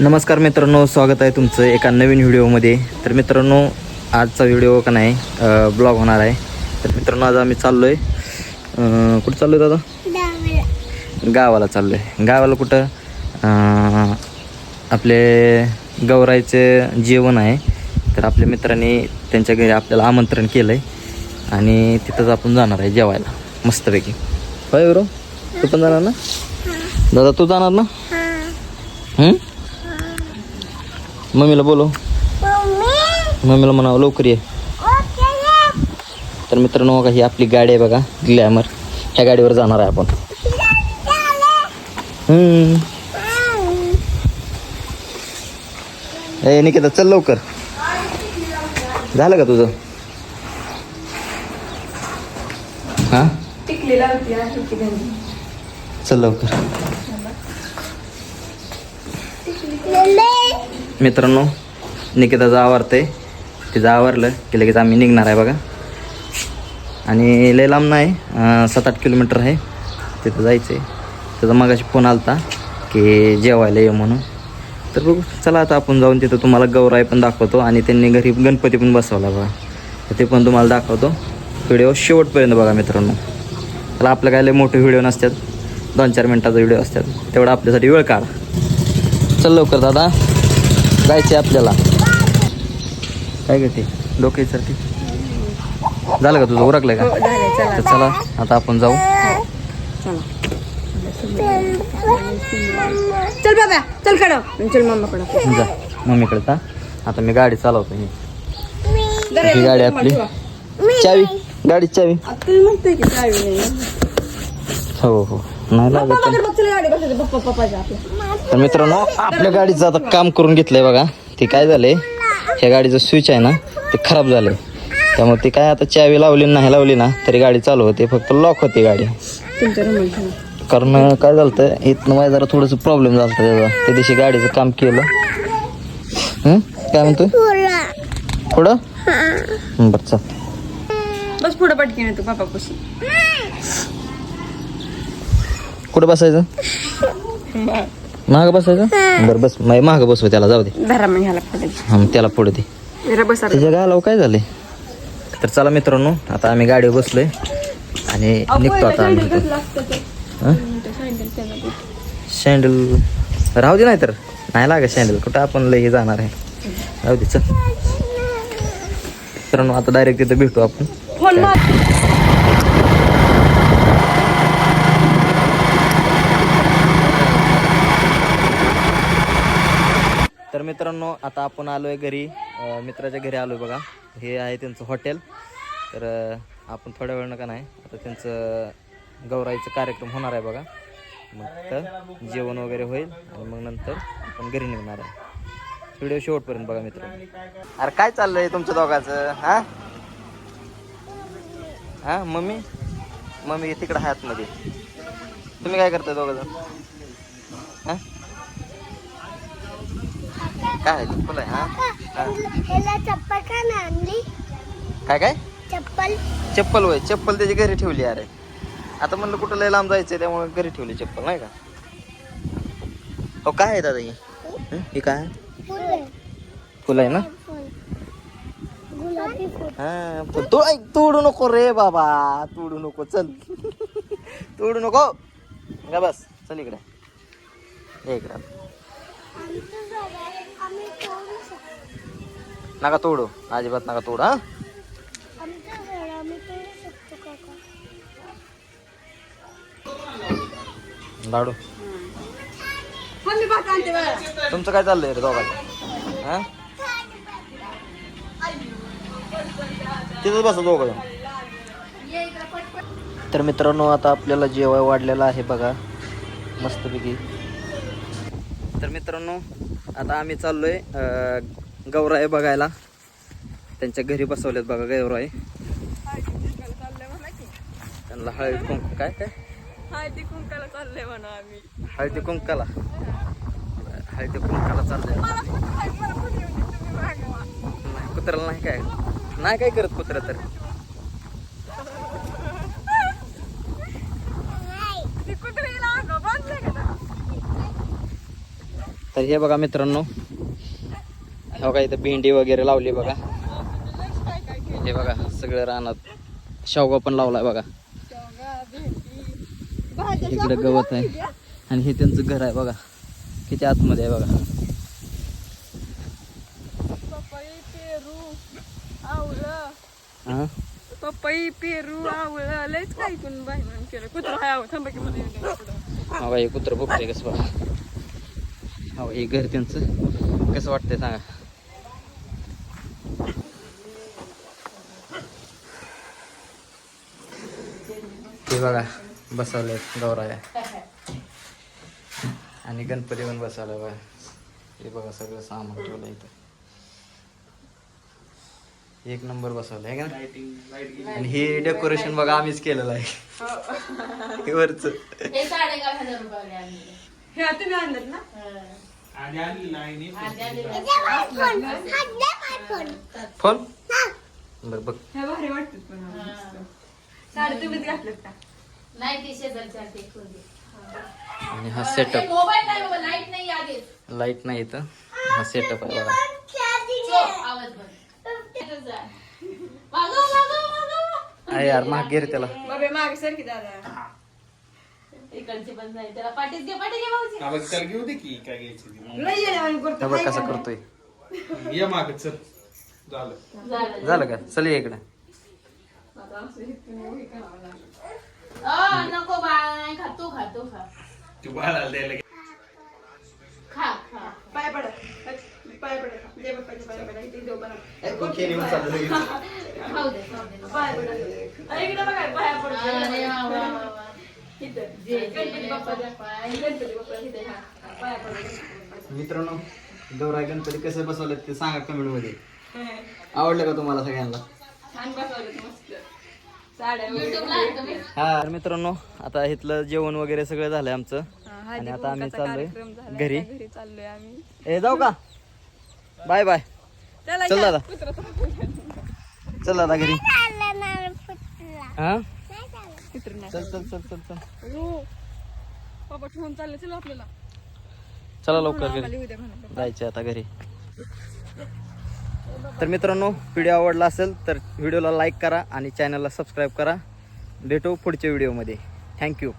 नमस्कार मित्रांनो स्वागत आहे तुमचं एका नवीन व्हिडिओमध्ये. तर मित्रांनो आजचा व्हिडिओ का नाही ब्लॉग होणार आहे. तर मित्रांनो आज आम्ही चाललो आहे कुठं चाललो आहे दादा? गावाला. चाललो आहे गावाला कुठं? आपले गौराईचे जेवण आहे. तर आपल्या मित्रांनी त्यांच्या घरी आपल्याला आमंत्रण केलं आहे आणि तिथंच आपण जाणार आहे जेवायला मस्तपैकी. होय बरो तू पण जाणार ना? दादा तू जाणार ना? मम्मीला बोलो मम्मीला म्हणावं लवकर ये तर मित्रांनो बघा ही आपली गाडी आहे बघा ग्लॅमर ह्या गाडीवर जाणार आहे आपण हम्म. ए निकिता चल लवकर. झालं का तुझं? हा? टिकली लावती आहे की त्यांनी चल लवकर. मित्रांनो निकिताचं आवरते तिचं आवरलं की लगेच आम्ही निघणार आहे बघा. आणि लय लांब नाही सात आठ किलोमीटर आहे. तिथं जायचं आहे त्याचा मगाशी फोन आला की जेवायला ये म्हणून. तर बघू चला आता आपण जाऊन तिथं तुम्हाला गौराई पण दाखवतो आणि त्यांनी घरी गणपती पण बसवला बघा. तर ते पण तुम्हाला दाखवतो. व्हिडिओ शेवटपर्यंत बघा मित्रांनो. त्याला आपलं काय लय मोठे व्हिडिओ नसतात. दोन चार मिनटाचा व्हिडिओ असतात. तेवढा आपल्यासाठी वेळ काढ. चल लवकर दादा. जायचे आपल्याला. काय करते डोक्यासाठी झालं का तुझं? उरकलं का? हो तर चला आता आपण जाऊ. चल बाबा चल कडव चल मम्मा कडव जा मम्मीकडे जा. आता मी गाडी चालवतो. ही. ही गाडी आपली. चावी गाडी चावी. तुम्ही म्हणतोय की चावी नाही. हो हो. नाही लागत पप्पाकडे बघ चल गाडी बसायचं पप्पा पप्पाच्या आपल्या तर मित्रांनो आपल्या गाडीचं आता काम करून घेतलंय बघा. ते काय झालंय? ह्या गाडीचं स्विच आहे ना ते खराब झालंय. त्यामुळे ते काय आता चावी लावली नाही लावली ना तरी गाडी चालू होते. फक्त लॉक होती गाडी. तुमच्या रूम कारण काय झालं इथनं माझ्या जरा थोडंसं प्रॉब्लेम झाला होता त्याचा त्या दिवशी गाडीचं काम केलं. हं? काय म्हणतोय? पुढं? हं, बरं चल. बस पुढे पटकी नाही तू पप्पा पुशी कुठं बसायचं? महाग बसायचं? बरं बस. मा- महाग बसव त्याला जाऊ दे. मग हा मग त्याला पुढे दे. त्याच्या गालाव काय झाले तर चला मित्रांनो आता आम्ही गाडीवर बसलोय आणि निघतो आता आम्ही? सँडल राहू दे नाही तर नाही लागत सँडल कुठं आपण लई जाणार आहे? राहू दे चल. मित्रांनो आता डायरेक्ट तिथं भेटू आपण फोन मार तर मित्रांनो आता आपण आलोय घरी. मित्राच्या घरी आलोय बघा. हे आहे त्यांचं हॉटेल तर आपण थोड्या वेळ का नाही. आता त्यांचं गौराईचं कार्यक्रम होणार आहे बघा. मग तर जेवण वगैरे होईल आणि मग नंतर आपण घरी निघणार आहे. व्हिडिओ शेवटपर्यंत बघा मित्र. अरे काय चाललंय तुमच्या दोघांचं? हा? हां मम्मी? मम्मी तिकडं आहे आतमध्ये तुम्ही काय करताय दोघं काय? चप्पल आहे हा चप्पल का नाही आणली? काय काय चप्पल. चप्पल होय. चप्पल त्याची घरी ठेवली अरे. आता म्हणलं कुठं लय लांब जायचंय त्यामुळे घरी ठेवली चप्पल नाही का? हो काय आहे दादा ही? हं? काय? फुल. आहे. ना? हा तो ऐक तोडू नको रे बाबा. तोडू नको चल. तोडू नको. का बस चल इकडे. इकडे. नका तोडू. अजिबात नका तोड हा? लाडू. तुमचं काय चाललंय रे दोघांचं? हा? तिथंच बसा दोघं तर मित्रांनो आता आपल्याला जेवाय वाढलेलं आहे बघा. मस्तपैकी. तर मित्रांनो आता आम्ही चाललोय अं, गौराई बघायला. त्यांच्या घरी बसवलेत बघा गौराई. त्यांना हळदी कुंक काय काय? हळदी कुंकाला चाललंय म्हणा आम्ही. हळदी कुंकाला. हळदी कुंकाला चाललंय. नाही कुत्र्याला नाही काय? नाही काय करत कुत्रा तर ती कुत्रीला अंग बांधलंय का तर हे बघा मित्रांनो. हे बघा इथं भेंडी वगैरे लावली बघा. हे बघा सगळं रानात शेवगा पण लावलाय बघा. इकडे गवत आहे. आणि हे त्यांचं घर आहे बघा. किती आतमध्ये आहे बघा. पपई पेरू आवळं. हा पपई पेरू आवळं. लयच काय कोण बाहेर केलं. कुत्र हाय थांबा की. हा बाई कुत्र बघतोय कसं बघा. हा हे घर त्यांचं. कसं वाटतंय सांगा? हे बघा बसवले गौराया आणि गणपती पण बसवला बघा. हे बघा सगळं सामान ठेवलं इथं. एक नंबर बसवलं आहे का आणि हे डेकोरेशन बघा आम्हीच केलेलं आहे. हे. वरचं. हे हे तुम्ही आणलं ना? आधी. फोन? बरं बघ. हे भारी वाटतात पण हा, मस्त. साडे तुम्हीच घातलं का? नाही ते शेजारच्या ते खोली. आणि हा सेटअप मोबाईल नाही बाबा लाइट नाही आधीच. लाइट नाही इथं. हा सेटअप आहे. बघा आवाज बंद. जा. अरे यार माग रे त्याला. बाबे मागे सर की दादा इकडचे पण नाही. त्याला पाठीत घे पाठीत घे भाऊजी आवाज त्याला घेऊ दे की काय घ्यायची ती लय येण्यावानी करतो बघ कसा करतोय? ये माग चल. झालं. झालं. झालं का? चल ये इकडे. आता असं इथून हे करावं लागलं. अ, नको बाळा नाही खा तू खा तू खा. तू बाळाला द्यायला घे. खा खा. पाय पडा. पाय पडा. पाय पडा इथे देव बनव खाऊ दे खाऊ दे. पाय पडा. अरे इकडे बघा पाया अरे पडा वा, वा, वा, वा. मित्रांनो गौराय गणपती कसं बसवलं ते सांगा कमेंटमध्ये आवडलं का तुम्हाला सगळ्यांना? छान बसवलं मस्त. साड्या युट्यूबला आहे तुम्ही? हा तर मित्रांनो आता इथलं जेवण वगैरे सगळं झालंय आमचं. हा, आणि आता आम्ही चाललोय. घरी. चाललोय आम्ही. ए जाऊ का? Bye bye. चला दादा. चल दादा घरी. हा नाही चाललं कुत्रं नाही. चल चल चल चल चल. पप्पा ठेवून चालले चला आपल्याला. चला लवकर घरी. म्हणा जायचे आता घरी. तर मित्रांनो व्हिडिओ आवडला असेल तर व्हिडिओला लाईक करा आणि चॅनलला सबस्क्राईब करा. भेटू पुढच्या व्हिडिओमध्ये थँक्यू